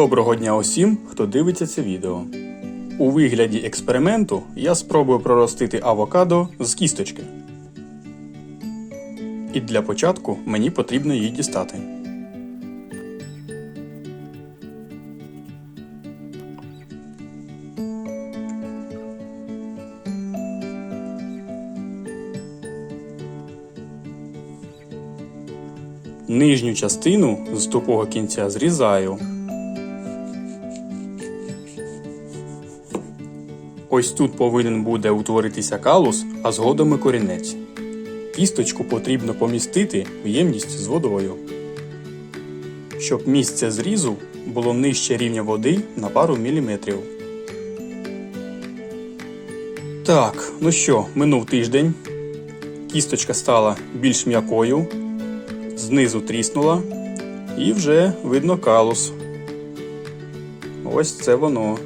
Доброго дня усім, хто дивиться це відео. У вигляді експерименту я спробую проростити авокадо з кісточки. І для початку мені потрібно її дістати. Нижню частину з тупого кінця зрізаю. Ось тут повинен буде утворитися калус, а згодом і корінець. Кісточку потрібно помістити в ємність з водою. Щоб місце зрізу було нижче рівня води на пару міліметрів. Так, ну що, минув тиждень. Кісточка стала більш м'якою, знизу тріснула, і вже видно калус. Ось це воно.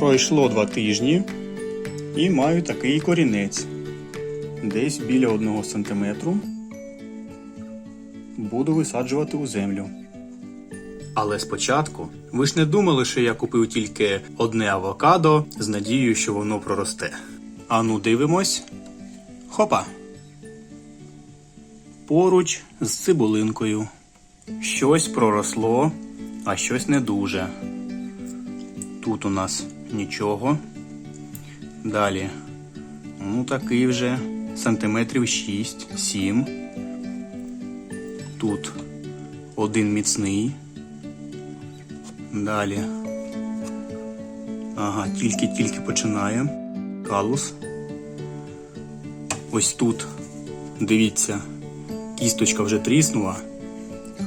Пройшло два тижні і маю такий корінець. Десь біля одного сантиметру. Буду висаджувати у землю. Але спочатку ви ж не думали, що я купив тільки одне авокадо з надією, що воно проросте. Ану, дивимось. Хопа. Поруч з цибулинкою. Щось проросло, а щось не дуже. Тут у нас нічого. Далі. Ну, такий вже сантиметрів 6-7. Тут один міцний. Далі. Ага, тільки-тільки починає. Калус. Ось тут, дивіться, кісточка вже тріснула,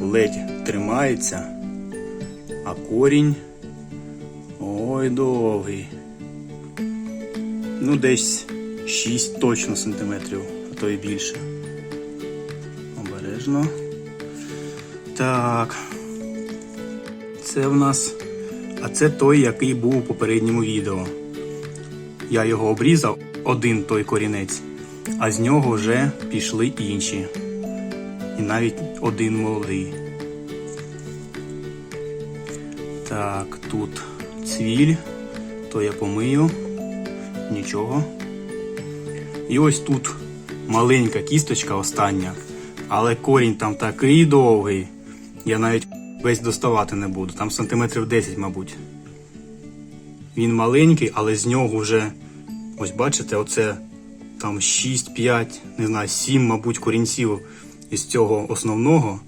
ледь тримається, а корінь. Ой, довгий. Ну, десь 6 точно сантиметрів, а то і більше. Обережно. Так. Це в нас. А це той, який був у попередньому відео. Я його обрізав, один той корінець, а з нього вже пішли інші. І навіть один молодий. Так, тут цвіль, то я помию. Нічого. І ось тут маленька кісточка остання, але корінь там такий довгий. Я навіть весь доставати не буду. Там сантиметрів 10, мабуть. Він маленький, але з нього вже, ось бачите, оце там 6-5, не знаю, 7, мабуть, корінців із цього основного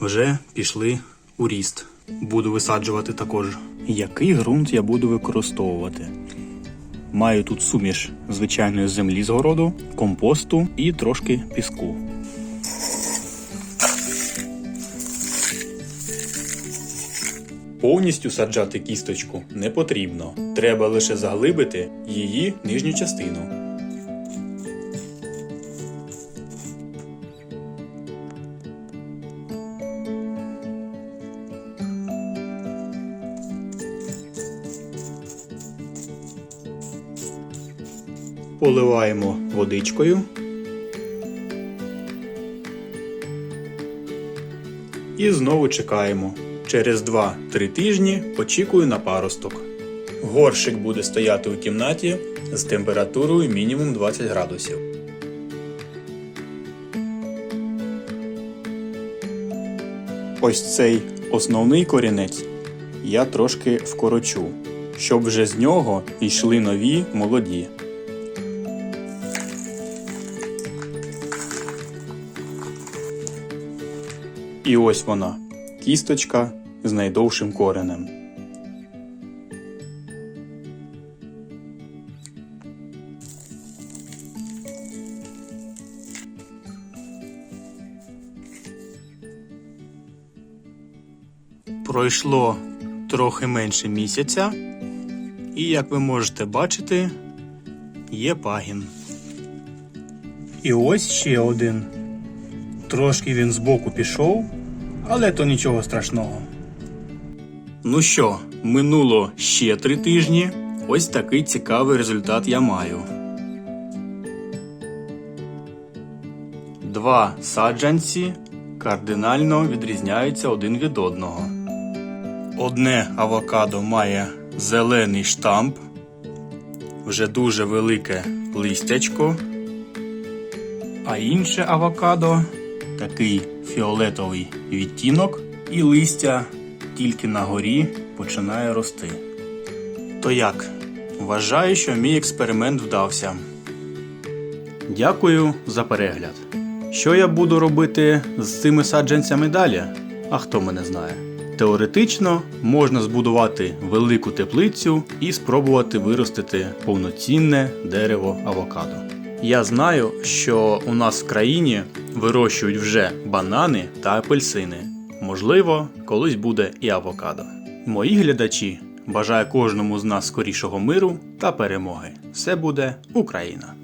вже пішли у ріст. Буду висаджувати також. Який ґрунт я буду використовувати? Маю тут суміш звичайної землі з городу, компосту і трошки піску. Повністю саджати кісточку не потрібно. Треба лише заглибити її нижню частину. Поливаємо водичкою. І знову чекаємо. Через 2-3 тижні очікую на паросток. Горшик буде стояти у кімнаті з температурою мінімум 20 градусів. Ось цей основний корінець я трошки вкорочу, щоб вже з нього йшли нові молоді. І ось вона кісточка з найдовшим коренем. Пройшло трохи менше місяця, і як ви можете бачити, є пагін. І ось ще один. Трошки він збоку пішов, але то нічого страшного. Ну що, минуло ще три тижні. Ось такий цікавий результат я маю. Два саджанці кардинально відрізняються один від одного. Одне авокадо має зелений штамп, вже дуже велике листячко, а інше авокадо такий фіолетовий відтінок, і листя тільки на горі починає рости. То як? Вважаю, що мій експеримент вдався. Дякую за перегляд. Що я буду робити з цими саджанцями далі? А хто мене знає? Теоретично можна збудувати велику теплицю і спробувати виростити повноцінне дерево авокадо. Я знаю, що у нас в країні вирощують вже банани та апельсини. Можливо, колись буде і авокадо. Мої глядачі бажаю кожному з нас скорішого миру та перемоги. Все буде Україна!